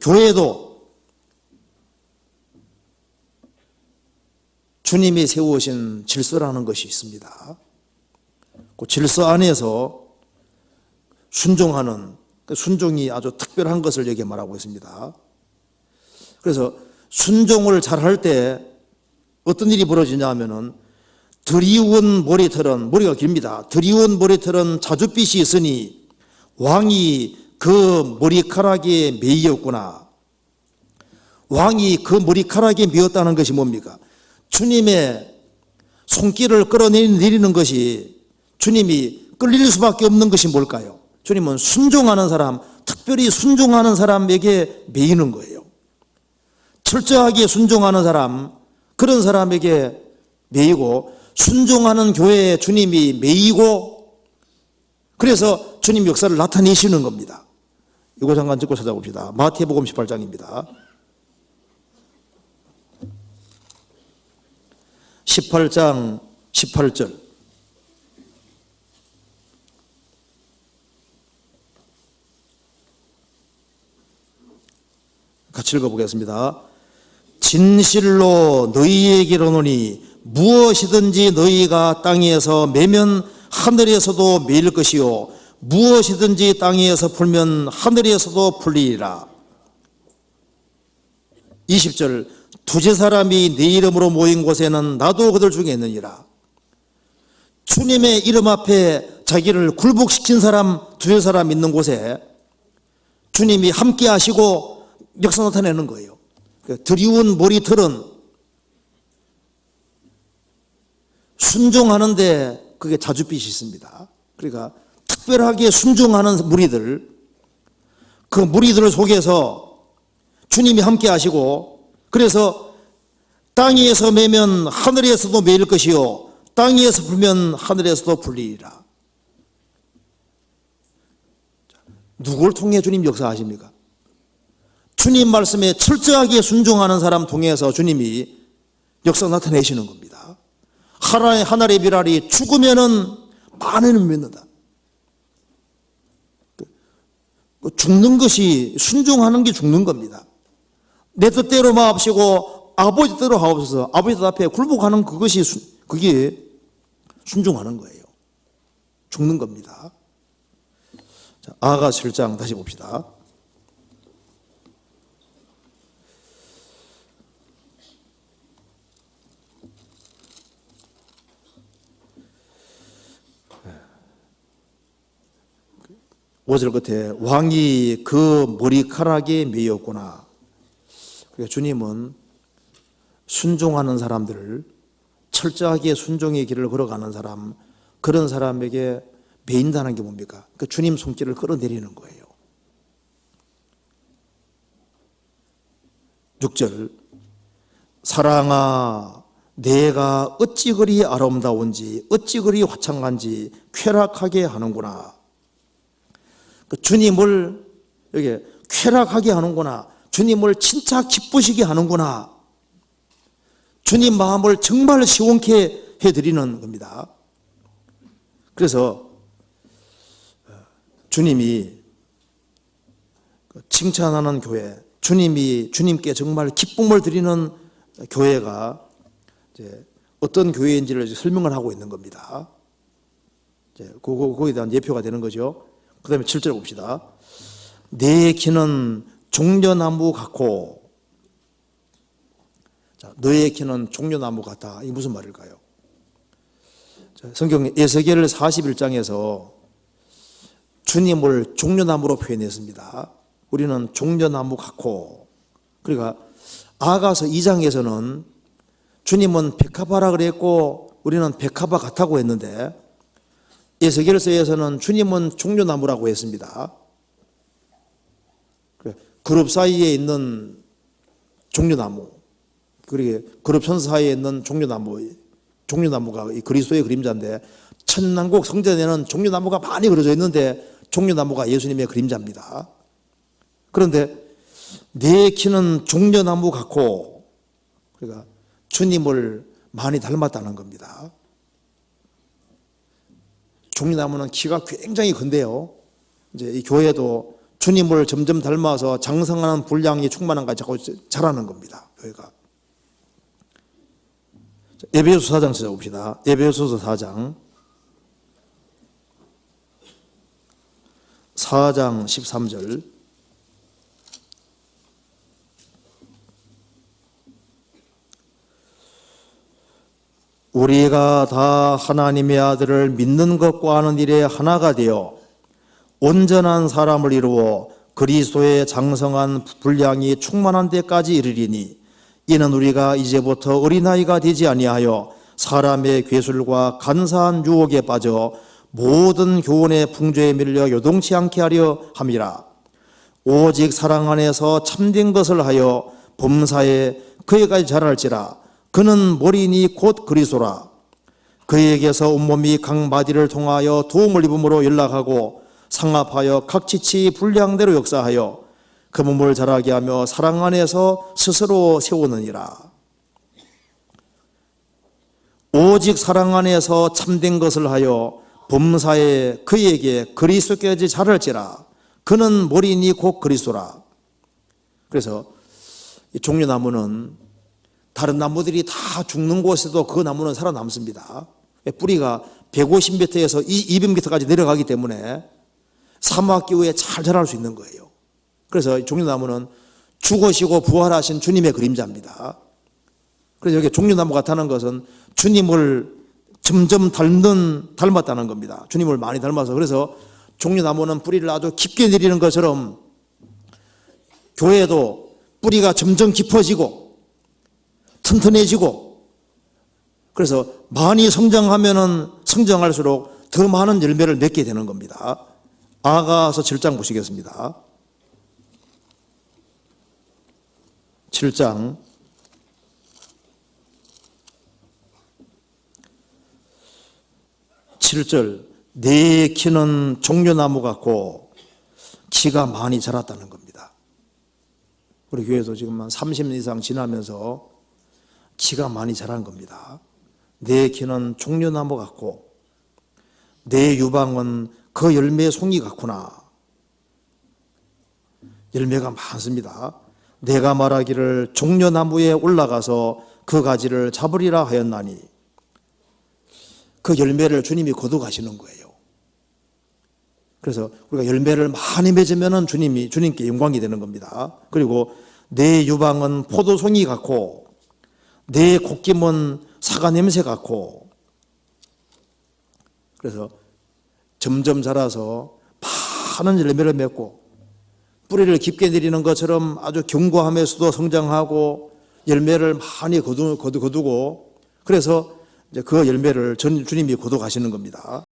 교회도 주님이 세우신 질서라는 것이 있습니다. 그 질서 안에서 순종하는 그 순종이 아주 특별한 것을 여기 말하고 있습니다. 그래서 순종을 잘 할 때 어떤 일이 벌어지냐 하면은 드리운 머리털은 머리가 깁니다. 드리운 머리털은 자줏빛이 있으니 왕이 그 머리카락에 매이었구나. 왕이 그 머리카락에 매었다는 것이 뭡니까? 주님의 손길을 끌어내리는 것이 주님이 끌릴 수밖에 없는 것이 뭘까요? 주님은 순종하는 사람, 특별히 순종하는 사람에게 매이는 거예요. 철저하게 순종하는 사람, 그런 사람에게 매이고, 순종하는 교회에 주님이 매이고, 그래서 주님 역사를 나타내시는 겁니다. 이거 잠깐 듣고 찾아봅시다. 마태복음 18장입니다. 18장 18절. 같이 읽어보겠습니다. 진실로 너희에게로 노니 무엇이든지 너희가 땅에서 매면 하늘에서도 매일 것이요 무엇이든지 땅에서 풀면 하늘에서도 풀리리라. 20절 두세 사람이 네 이름으로 모인 곳에는 나도 그들 중에 있느니라. 주님의 이름 앞에 자기를 굴복시킨 사람 두세 사람 있는 곳에 주님이 함께 하시고 역사 나타내는 거예요. 그 드리운 머리털은 순종하는데 그게 자줏빛이 있습니다. 그러니까 특별하게 순종하는 무리들, 그 무리들 속에서 주님이 함께 하시고, 그래서 땅에서 매면 하늘에서도 매일 것이요, 땅에서 풀면 하늘에서도 풀리리라. 누굴 통해 주님 역사하십니까? 주님 말씀에 철저하게 순종하는 사람 통해서 주님이 역사 나타내시는 겁니다. 하나의 하늘의 비랄이 죽으면은 많은 믿는다. 그 죽는 것이 순종하는 게 죽는 겁니다. 내 뜻대로 마옵시고 아버지 뜻대로 하옵소서. 아버지 뜻 앞에 굴복하는 그것이 순, 그게 순종하는 거예요. 죽는 겁니다. 자, 아가 7장 다시 봅시다. 오절 끝에 왕이 그 머리카락에 매였구나. 그러니까 주님은 순종하는 사람들을 철저하게 순종의 길을 걸어가는 사람 그런 사람에게 매인다는 게 뭡니까? 그 주님 손길을 끌어내리는 거예요. 6절 사랑아 내가 어찌 그리 아름다운지 어찌 그리 화창한지 쾌락하게 하는구나. 그 주님을 여기 쾌락하게 하는구나. 주님을 진짜 기쁘시게 하는구나. 주님 마음을 정말 시원케 해드리는 겁니다. 그래서 어, 주님이 그 칭찬하는 교회, 주님이 주님께 정말 기쁨을 드리는 교회가 어떤 교회인지를 설명을 하고 있는 겁니다. 이제 그거 거기에 대한 예표가 되는 거죠. 그 다음에 7절 봅시다. 내 키는 종려나무 같고, 자, 너의 키는 종려나무 같다. 이 무슨 말일까요? 자, 성경 에스겔 41장에서 주님을 종려나무로 표현했습니다. 우리는 종려나무 같고, 그러니까 아가서 2장에서는 주님은 백합화라 그랬고, 우리는 백합화 같다고 했는데, 에스겔서에서는 주님은 종려나무라고 했습니다. 그룹 사이에 있는 종려나무, 그리고 그룹 선 사이에 있는 종려나무, 종려나무가 이 그리스도의 그림자인데 천남국 성전에는 종려나무가 많이 그려져 있는데 종려나무가 예수님의 그림자입니다. 그런데 내 키는 종려나무 같고 그러니까 주님을 많이 닮았다는 겁니다. 종려나무는 키가 굉장히 큰데요. 이제 이 교회도 주님을 점점 닮아서 장성하는 분량이 충만한 가 자꾸 자라는 겁니다. 교회가. 에베소서 4장 찾아봅시다. 에베소서 4장 4장 13절 우리가 다 하나님의 아들을 믿는 것과 하는 일에 하나가 되어 온전한 사람을 이루어 그리스도의 장성한 분량이 충만한 데까지 이르리니 이는 우리가 이제부터 어린아이가 되지 아니하여 사람의 괴술과 간사한 유혹에 빠져 모든 교훈의 풍조에 밀려 요동치 않게 하려 함이라. 오직 사랑 안에서 참된 것을 하여 범사에 그에까지 자랄지라 그는 머리니 곧 그리스도라. 그에게서 온몸이 각 마디를 통하여 도움을 입음으로 연락하고 상합하여 각지치 분량대로 역사하여 그 몸을 자라게 하며 사랑 안에서 스스로 세우느니라. 오직 사랑 안에서 참된 것을 하여 범사에 그에게 그리스도께지 자랄지라. 그는 머리니 곧 그리스도라. 그래서 이 종려나무는 다른 나무들이 다 죽는 곳에도 그 나무는 살아남습니다. 뿌리가 150m에서 200m까지 내려가기 때문에 사막 기후에 잘 자랄 수 있는 거예요. 그래서 종려나무는 죽으시고 부활하신 주님의 그림자입니다. 그래서 여기 종려나무가 타는 것은 주님을 점점 닮는 닮았다는 겁니다. 주님을 많이 닮아서 그래서 종려나무는 뿌리를 아주 깊게 내리는 것처럼 교회도 뿌리가 점점 깊어지고 튼튼해지고 그래서 많이 성장하면은 성장할수록 더 많은 열매를 맺게 되는 겁니다. 아가서 7장 보시겠습니다. 7장 7절 내 키는 종려나무 같고 키가 많이 자랐다는 겁니다. 우리 교회도 지금 한 30년 이상 지나면서 키가 많이 자란 겁니다. 내 키는 종려나무 같고 내 유방은 그 열매 송이 같구나. 열매가 많습니다. 내가 말하기를 종려나무에 올라가서 그 가지를 잡으리라 하였나니 그 열매를 주님이 거둬 가시는 거예요. 그래서 우리가 열매를 많이 맺으면 주님이 주님께 영광이 되는 겁니다. 그리고 내 유방은 포도송이 같고 내 콧김은 사과 냄새 같고 그래서 점점 자라서 많은 열매를 맺고 뿌리를 깊게 내리는 것처럼 아주 견고함에서도 성장하고 열매를 많이 거두, 거두, 거두고 그래서 이제 그 열매를 전 주님이 거둬 가시는 겁니다.